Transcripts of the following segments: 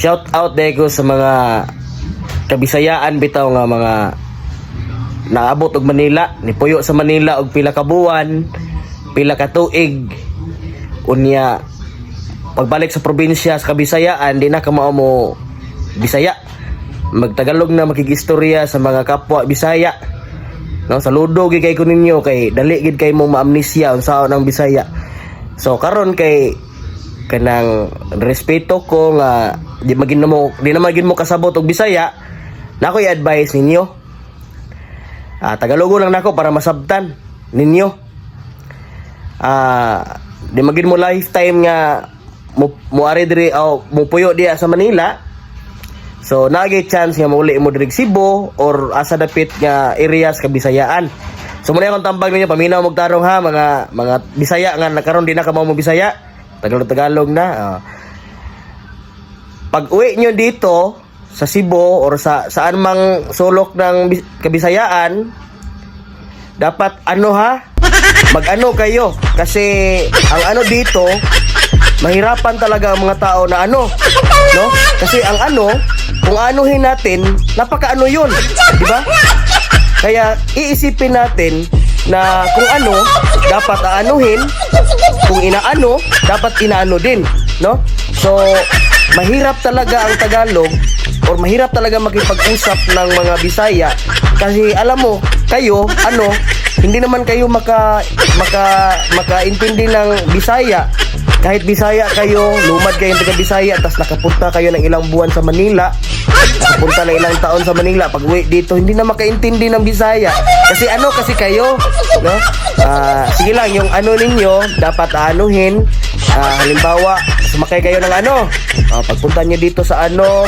shout out day ko sa mga kabisayaan bitaw nga mga naabot og Manila, ni puyo sa Manila og pila ka buwan, pila ka tuig. Unya pagbalik sa probinsya sa Kabisayaan, di na ka mao mo Bisaya. Magtagalog na makigistorya sa mga kapwa Bisaya. No, saludo gid kay ko ninyo kay dali gid kay mo maamnesia unsa nang Bisaya. So karon kay kanang respeto ko nga di magin mo di na magin mo kasabot og Bisaya, na ako'y advice ninyo. Ah, Tagalogo lang nako para masabtan ninyo. Ah, di magin mo lifetime nga mo muari diri o mo puyo diya sa Manila. So nagay chance nga mauli mo diri Cebu or asa dapit nga areas ka Bisayaan. So muna akong tambag ninyo paminaw mo tarong ha mga mga Bisaya nga nakaron di na ka mo Bisaya. Tagalog Tagalog na. ah. Pag uwi nyo dito sa Cebu or sa saan mang sulok ng Bis- Kabisayaan, dapat ano ha? Mag-ano kayo kasi ang ano dito mahirapan talaga ang mga tao na ano, no? Kasi ang ano, kung anuhin natin, napakaano 'yun, di ba? Kaya iisipin natin na kung ano, dapat aanuhin, kung inaano, dapat inaano din, no? So, mahirap talaga ang Tagalog or mahirap talaga makipag-usap ng mga Bisaya kasi alam mo, kayo, ano, hindi naman kayo maka maka makaintindi ng Bisaya kahit Bisaya kayo, lumad kayo taga Bisaya, tapos nakapunta kayo ng ilang buwan sa Manila, nakapunta ng ilang taon sa Manila, pag uwi dito, hindi na makaintindi ng Bisaya. Kasi ano kasi kayo, no? Ah, sige lang, yung ano ninyo, dapat anuhin, Ah, halimbawa, sumakay kayo ng ano, ah, pagpunta nyo dito sa ano,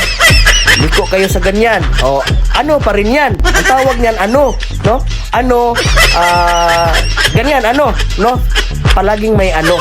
liko kayo sa ganyan. O, ano pa rin yan. Ang tawag niyan, ano, no? Ano, ah, ganyan, ano, no? Palaging may ano.